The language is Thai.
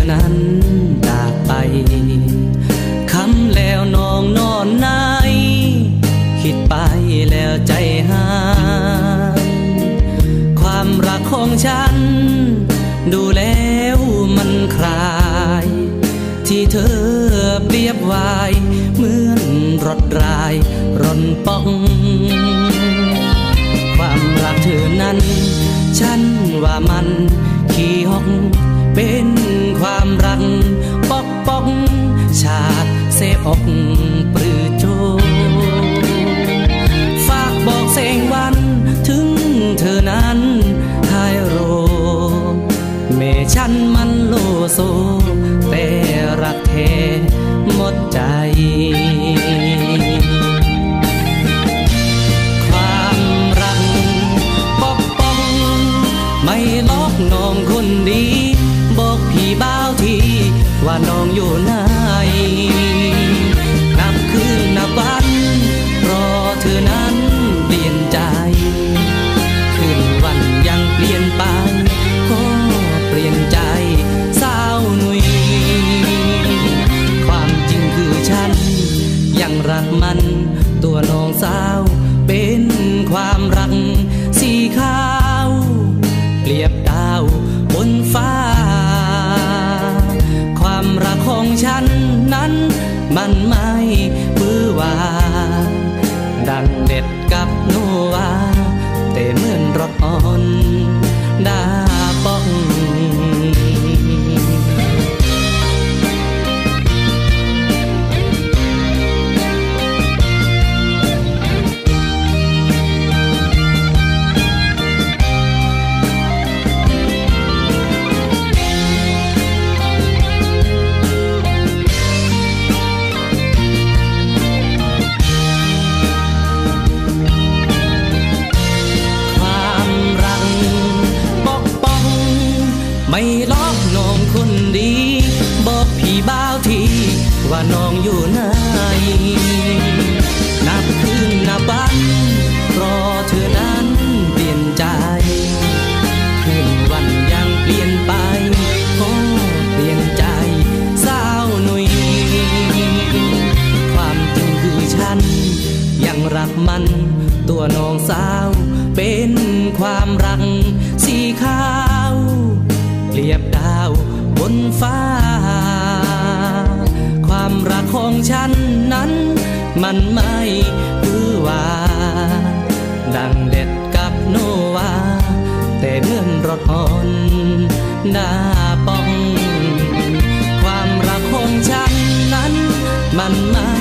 อนั้นจากไปคำแล้วน้องนอนไหนคิดไปแล้วใจหายความรักของฉัน ดูแล้วมันคลาย ที่เธอเปรียบไว้เหมือนรถรายร่อนป้อง ความรักเธอนั้น ฉันว่ามัน อกปรือโจ ฝากบอกเสงวันถึงเธอนั้นไฮโร เมฉันมันโลโซ แต่รักแท้หมดใจความรักปกปองไม่ลอกน้องคนดี บอกพี่บ้าวทีว่าน้องอยู่ไหน รักมัน ตัวน้องสาวเป็นความรัก สีขาว เปรียบดาวบนฟ้า ความรักของฉันนั้นมันไม่ปื้อหวาดังเด็ดกับโนวาแต่เหมือนรถอ่อนด ว่าน้องอยู่ไหนนับคืนนับวันรอเธอนั้นเปลี่ยนใจคืนวันยังเปลี่ยนไปก็เปลี่ยนใจสาวหนุยความจริงคือฉัน ยังรักมัน ตัวน้องสาวเป็นความรักสีขาวเรียบดาวบนฟ้า ฉันนั้น มันไม่พือว่าดังเด็ดกับโนวา แต่เหมือนรถอ่อนหน้าป้อง ความรักของฉันนั้น มันไม่